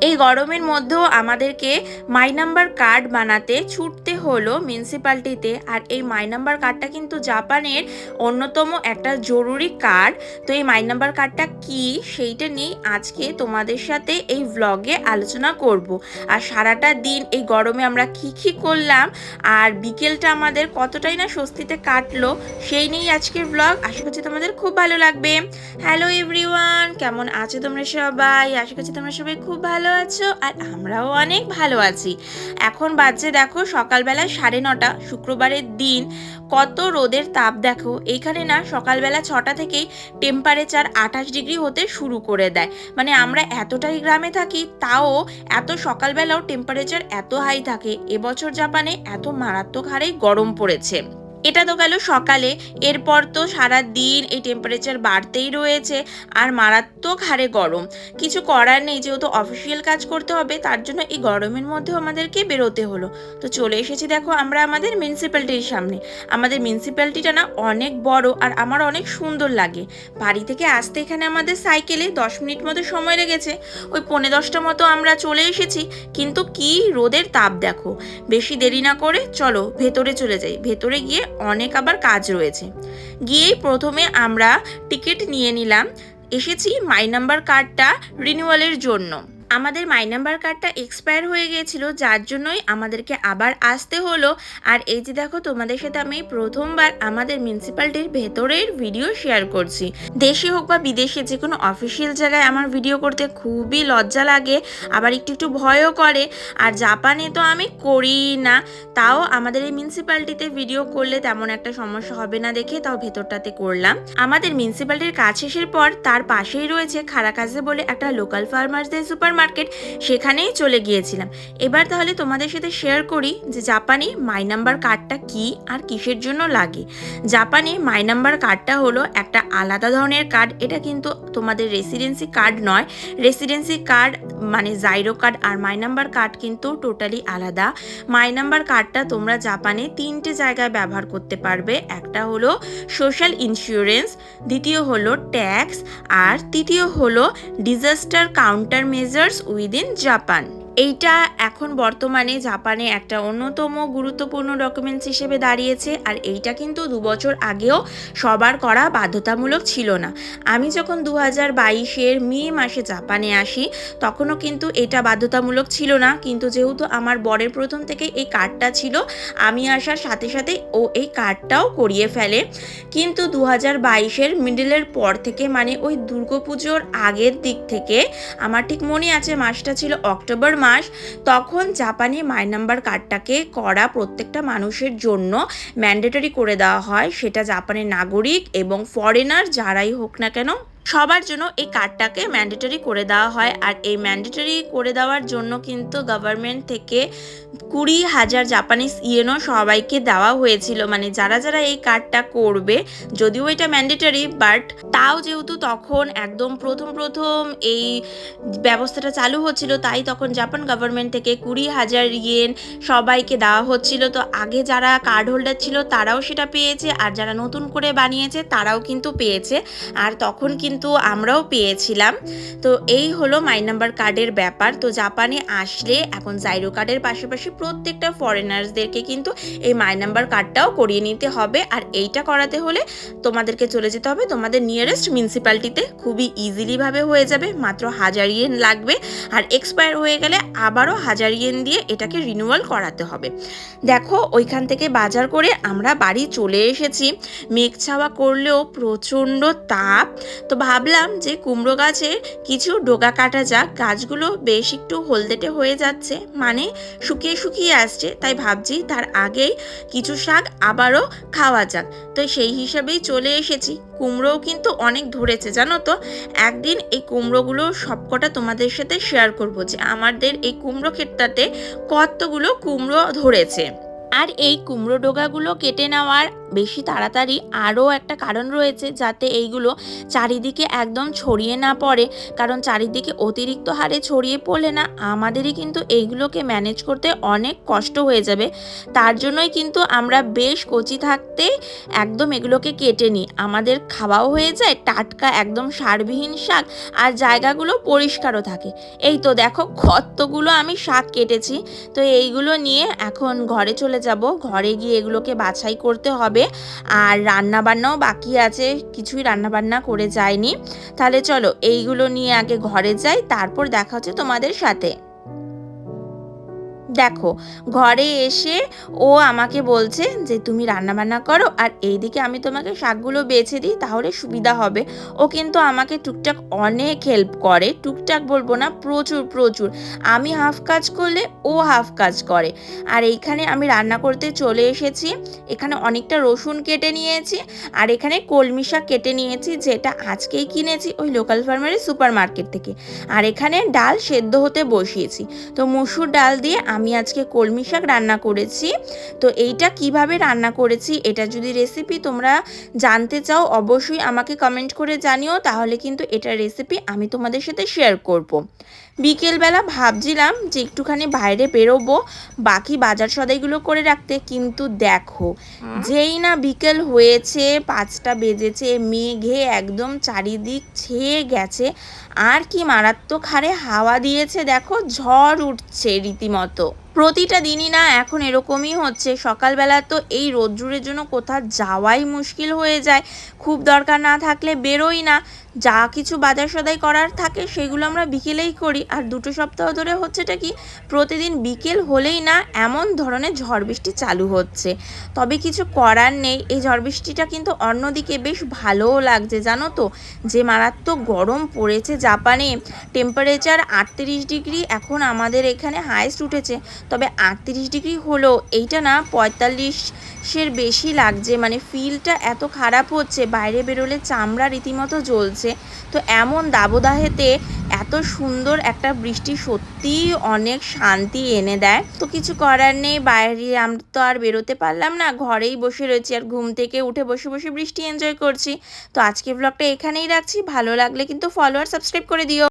এই গরমের মধ্যেও আমাদেরকে মাই নাম্বার কার্ড বানাতে ছুটতে হলো মিউনিসিপ্যালিটিতে আর এই মাই নাম্বার কার্ডটা কিন্তু জাপানের অন্যতম একটা জরুরি কার্ড তো এই মাই নাম্বার কার্ডটা কি? সেইটা নিয়েই আজকে তোমাদের সাথে এই ভ্লগে আলোচনা করব। আর সারাটা দিন এই গরমে আমরা কী কী করলাম? আর বিকেলটা আমাদের কতটাই না স্বস্তিতে কাটলো, সেই নিয়েই আজকের ব্লগ আশা করছি তোমাদের খুব ভালো লাগবে। হ্যালো এভরিওয়ান কেমন আছো তোমরা সবাই? আশা করছি তোমরা সবাই খুব ভালো আছো, আর আমরাও অনেক ভালো আছি। এখন বাজছে দেখো সকালবেলা সাড়ে নটা, শুক্রবারের দিন কত রোদের তাপ দেখো। এইখানে না সকালবেলা ছটা থেকেই টেম্পারেচার আঠাশ ডিগ্রি হতে শুরু করে দেয়। মানে আমরা এতটাই গ্রামে থাকি, তাও এত সকালবেলাও টেম্পারেচার এত হাই থাকে। এবছর জাপানে এত মারাত্মক হারেই গরম পড়েছে। এটা তো গেল সকালে। এরপর তো সারা দিন এই টেম্পারেচার বাড়তেই রয়েছে আর মারাত্মক হারে গরম। কিছু করার নেই, যেহেতু অফিসিয়াল কাজ করতে হবে, তার জন্য এই গরমের মধ্যেও আমাদেরকে বেরোতে হলো। তো চলে এসেছি দেখো আমরা আমাদের মিউনিসিপ্যালিটির সামনে। আমাদের মিউনিসিপ্যালিটিটা না অনেক বড় আর আমার অনেক সুন্দর লাগে। বাড়ি থেকে আসতে এখানে আমাদের সাইকেলে দশ মিনিট মতো সময় লেগেছে। ওই পৌনে দশটা মতো আমরা চলে এসেছি, কিন্তু কি রোদের তাপ দেখো। বেশি দেরি না করে চলো ভেতরে চলে যাই। ভেতরে গিয়ে অনেক আবার কাজ রয়েছে। গিয়েই প্রথমে আমরা টিকিট নিয়ে নিলাম। এসেছি মাই নাম্বার কার্ডটা রিনিউয়ালের জন্য। আমাদের মাই নাম্বার কার্ডটা এক্সপায়ার হয়ে গিয়েছিল, যার জন্যই আমাদেরকে আবার আসতে হলো। আর এই যে দেখো, তোমাদের সাথে আমি প্রথমবার আমাদের মিউনিসিপ্যালিটির ভেতরের ভিডিও শেয়ার করছি। দেশে হোক বা বিদেশে যে কোনো অফিসিয়াল জায়গায় আমার ভিডিও করতে খুবই লজ্জা লাগে, আবার একটু একটু ভয়ও করে। আর জাপানে তো আমি করি না, তাও আমাদের এই মিউনিসিপ্যালিটিতে ভিডিও করলে তেমন একটা সমস্যা হবে না দেখে, তাও ভেতরটাতে করলাম। আমাদের মিউনিসিপ্যালিটির কাজ শেষের পর তার পাশেই রয়েছে খারাকাজে বলে একটা লোকাল ফার্মার্সদের সুপার মার্কেট সেখানেই চলে গিয়েছিলাম। এবার তাহলে তোমাদের সাথে শেয়ার করি যে জাপানি মাই নাম্বার কার্ডটা কি আর কিসের জন্য লাগে। জাপানি মাই নাম্বার কার্ডটা হলো একটা আলাদা ধরনের কার্ড এটা কিন্তু তোমাদের রেসিডেন্সি কার্ড নয়। রেসিডেন্সি কার্ড মানে জাইরো কার্ড আর মাই নাম্বার কার্ড কিন্তু টোটালি আলাদা। মাই নাম্বার কার্ডটা তোমরা জাপানে তিনটে জায়গায় ব্যবহার করতে পারবে। একটা হলো সোশ্যাল ইন্স্যুরেন্স দ্বিতীয় হলো ট্যাক্স আর তৃতীয় হলো ডিজাস্টার কাউন্টার within Japan. এইটা এখন বর্তমানে জাপানে একটা অন্যতম গুরুত্বপূর্ণ ডকুমেন্টস হিসেবে দাঁড়িয়েছে, আর এইটা কিন্তু দু বছর আগেও সবার করা বাধ্যতামূলক ছিল না। আমি যখন দু হাজার বাইশের মে মাসে জাপানে আসি, তখনও কিন্তু এটা বাধ্যতামূলক ছিল না। কিন্তু যেহেতু আমার বরের প্রথম থেকে এই কার্ডটা ছিল, আমি আসার সাথে সাথে ও এই কার্ডটাও করিয়ে ফেলে। কিন্তু দু হাজার বাইশের মিডলের পর থেকে মানে ওই দুর্গাপুজোর আগের দিক থেকে, আমার ঠিক মনে আছে মাসটা ছিল অক্টোবর মাস। তখন জাপানে মাই নাম্বার কার্ডটাকে করা প্রত্যেকটা মানুষের জন্য ম্যান্ডেটরি করে দেওয়া হয়। সেটা জাপানের নাগরিক এবং ফরেনার যারাই হোক না কেন সবার জন্য এই কার্ডটাকে ম্যান্ডেটরি করে দেওয়া হয়। আর এই ম্যান্ডেটরি করে দেওয়ার জন্য কিন্তু গভর্নমেন্ট থেকে কুড়ি হাজার জাপানিজ ইয়েনও সবাইকে দেওয়া হয়েছিল। মানে যারা যারা এই কার্ডটা করবে, যদিও এটা ম্যান্ডেটরি বাট তাও যেহেতু তখন একদম প্রথম প্রথম এই ব্যবস্থাটা চালু হচ্ছিল, তাই তখন জাপান গভর্নমেন্ট থেকে কুড়ি হাজার ইয়েন সবাইকে দেওয়া হচ্ছিল। তো আগে যারা কার্ড হোল্ডার ছিল, তারাও সেটা পেয়েছে। আর যারা নতুন করে বানিয়েছে, তারাও কিন্তু পেয়েছে। আর তখন কিন্তু আমরাও পেয়েছিলাম। তো এই হলো মাই নাম্বার কার্ডের ব্যাপার। তো জাপানে আসলে এখন জাইরো কার্ডের পাশাপাশি প্রত্যেকটা ফরেনার্সদেরকে কিন্তু এই মাই নাম্বার কার্ডটাও করিয়ে নিতে হবে। আর এইটা করাতে হলে তোমাদেরকে চলে যেতে হবে তোমাদের নিয়ারেস্ট মিউনিসিপ্যালিটিতে খুবই ইজিলিভাবে হয়ে যাবে, মাত্র হাজার ইয়েন লাগবে। আর এক্সপায়ার হয়ে গেলে আবারও হাজার ইয়েন দিয়ে এটাকে রিনিউয়াল করাতে হবে। দেখো, ওইখান থেকে বাজার করে আমরা বাড়ি চলে এসেছি। মেঘ ছাওয়া করলেও প্রচণ্ড তাপ। তো ভাবলাম যে কুমড়ো গাছে কিছু ডোগা কাটা যাক, গাছগুলো বেশ একটু হলদেটে হয়ে যাচ্ছে মানে শুকিয়ে শুকিয়ে আসছে, তাই ভাবছি তার আগেই কিছু শাক আবারও খাওয়া যাক। তো সেই হিসাবেই চলে এসেছি। কুমড়োও কিন্তু অনেক ধরেছে, জানো তো? একদিন এই কুমড়োগুলো সবকটা তোমাদের সাথে শেয়ার করব যে আমাদের এই কুমড়ো ক্ষেতটাতে কতগুলো কুমড়ো ধরেছে। আর এই কুমড়ো ডোগাগুলো কেটে নেওয়ার বেশি তাড়াতাড়ি আরও একটা কারণ রয়েছে যাতে এইগুলো চারিদিকে একদম ছড়িয়ে না পড়ে। কারণ চারিদিকে অতিরিক্ত হারে ছড়িয়ে পড়লে না আমাদেরই কিন্তু এইগুলোকে ম্যানেজ করতে অনেক কষ্ট হয়ে যাবে। তার জন্যই কিন্তু আমরা বেশ কচি থাকতে একদম এগুলোকে কেটে নিই। আমাদের খাওয়াও হয়ে যায়, টাটকা একদম সারবিহীন শাক আর জায়গাগুলো পরিষ্কারও থাকে। এই তো দেখো কতগুলো আমি শাক কেটেছি। তো এইগুলো নিয়ে এখন ঘরে চলে যাব। ঘরে গিয়ে এগুলোকে বাছাই করতে হবে। আর রান্না বান্নাও বাকি আছে, কিছুই রান্না বান্না করে যায়নি। তাহলে চলো, এইগুলো নিয়ে আগে ঘরে যাই, তারপর দেখা হচ্ছে তোমাদের সাথে। দেখো, ঘরে এসে ও আমাকে বলছে যে, তুমি রান্না বান্না করো আর এইদিকে আমি তোমাকে শাকগুলো বেছে দিই, তাহলে সুবিধা হবে। ও কিন্তু আমাকে টুকটাক অনেক হেল্প করে, টুকটাক বলব না, প্রচুর প্রচুর। আমি হাফ কাজ করলে ও হাফ কাজ করে। আর এইখানে আমি রান্না করতে চলে এসেছি, এখানে অনেকটা রসুন কেটে নিয়েছি আর এখানে কলমি শাক কেটে নিয়েছি, যেটা আজকেই কিনেছি ওই লোকাল ফার্মারের সুপার মার্কেট থেকে। আর এখানে ডাল সেদ্ধ হতে বসিয়েছি। তো মুসুর ডাল দিয়ে আমি আজকে কলমি শাক রান্না করেছি তো এইটা কীভাবে রান্না করেছি, এটা যদি রেসিপি তোমরা জানতে চাও, অবশ্যই আমাকে কমেন্ট করে জানিও তাহলে কিন্তু এটা রেসিপি আমি তোমাদের সাথে শেয়ার করব। বিকেলবেলা ভাবছিলাম যে একটুখানি বাইরে বেরোবো বাকি বাজার সদাইগুলো করে রাখতে। কিন্তু দেখো যেই না বিকেল হয়েছে পাঁচটা বেজেছে মেঘে একদম চারিদিক ছেয়ে গেছে। আর কি মারাত্মক হারে হাওয়া দিয়েছে দেখো ঝড় উঠছে রীতিমতো। প্রতিটা দিনই না এখন এরকমই হচ্ছে। সকালবেলা তো এই রোদ্রুরের জন্য কোথাও যাওয়াই মুশকিল হয়ে যায়। খুব দরকার না থাকলে বেরোই না। যা কিছু বাজার সদাই করার থাকে সেগুলো আমরা বিকেলেই করি। আর দুটো সপ্তাহ ধরে হচ্ছেটা কি, প্রতিদিন বিকেল হলেই না এমন ধরনের ঝড় বৃষ্টি চালু হচ্ছে। তবে কিছু করার নেই, এই ঝড় বৃষ্টিটা কিন্তু অন্যদিকে বেশ ভালোও লাগছে, জানো তো? যে মারাত্মক গরম পড়েছে জাপানে টেম্পারেচার আটত্রিশ ডিগ্রি, এখন আমাদের এখানে হায়েস্ট উঠেছে। তবে আটত্রিশ ডিগ্রি হলো এইটা না পঁয়তাল্লিশের বেশি লাগছে মানে ফিলটা এত খারাপ হচ্ছে, বাইরে বেরোলে চামড়া রীতিমতো জ্বলছে। তো এমন দাবদাহেতে এত সুন্দর একটা বৃষ্টি সত্যিই অনেক শান্তি এনে দেয়। তো কিছু করার নেই, বাইরে আমরা তো আর বেরোতে পারলাম না। ঘরেই বসে রয়েছি আর ঘুম থেকে উঠে বসে বসে বৃষ্টি এনজয় করছি। তো আজকে ব্লগটা এখানেই রাখছি। ভালো লাগলে কিন্তু ফলো আর সাবস্ক্রাইব করে দিও।